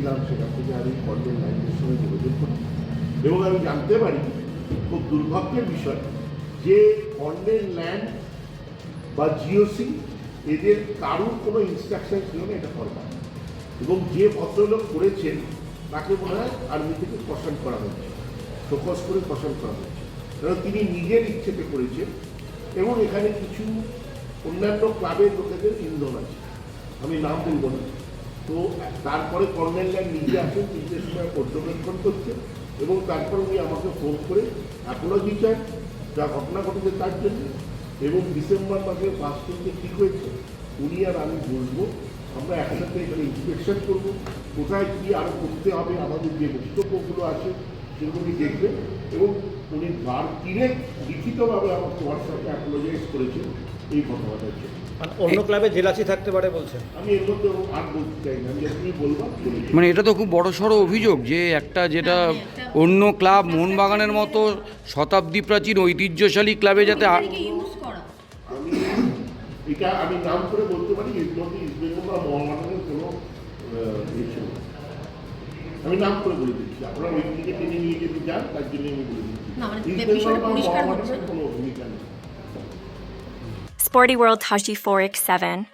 ছিলাম, সেখান থেকে আমি কর্নেল লাইনের সঙ্গে যোগাযোগ করি। এবং আমি জানতে পারি, খুব দুর্ভাগ্যের বিষয়, যে কর্নেল ল্যান্ড বা জিওসি এদের কারোর কোনো ইনস্ট্রাকশন ছিল না এটা করবার। এবং যে ভদ্রলোক করেছেন, তাকে মনে হয় আর্মি থেকে পছন্দ করা হয়েছে ফোকাস করে পছন্দ করা হয়েছে। কারণ তিনি নিজের ইচ্ছেতে করেছেন এবং এখানে কিছু অন্যান্য ক্লাবের লোকেদের ইন্ধন আছে। আমি নাম বলব না। তো তারপরে কর্নেল ল্যান্ড নিজে আসেন তিনটের সময় পর্যবেক্ষণ করছে এবং তারপর উনি আমাকে ফোন করে অ্যাপোলজি চান, যা ঘটনা ঘটেছে তার জন্য। এবং ডিসেম্বর মাসে পাঁচ তারিখে ঠিক হয়েছে। উনি আর আমি বলব, আমরা একসাথে এখানে ইন্সপেকশন করব, কোথায় কী আরও করতে হবে, আমাদের যে বক্তব্যগুলো আছে সেগুলো উনি দেখবেন এবং উনি বার কিনে লিখিতভাবে আমাকে হোয়াটসঅ্যাপে অ্যাপোলজাইজ করেছেন এই ঘটনাটার জন্য। মানে অন্য ক্লাবে জেলাসি থাকতে পারে বলছেন আমি এর মধ্যে আর বলতে চাই না। আমি এখনই বলব মানে এটা তো খুব বড় সড়ো অভিযোগ যে একটা যেটা অন্য ক্লাব মোহনবাগানের মতো শতাব্দী প্রাচীন ঐতিহ্যশালী ক্লাবে যাতে আ- ইউজ করা। আমি এটা আমি নাম করে বলতে পারি এর মধ্যে ইস্টবেঙ্গল বা মহামানের কোনো আহ, ইয়ে। আমি নাম করে বলে দিচ্ছি। আপনারা ওই দিকে টেনে নিয়ে যদি যান তার জন্য আমি বলে দিচ্ছি। না, মানে ইস্টবেঙ্গল বিষয়টা বা পরিষ্কার হচ্ছে। কোনো Sporty World Tashi 4x7.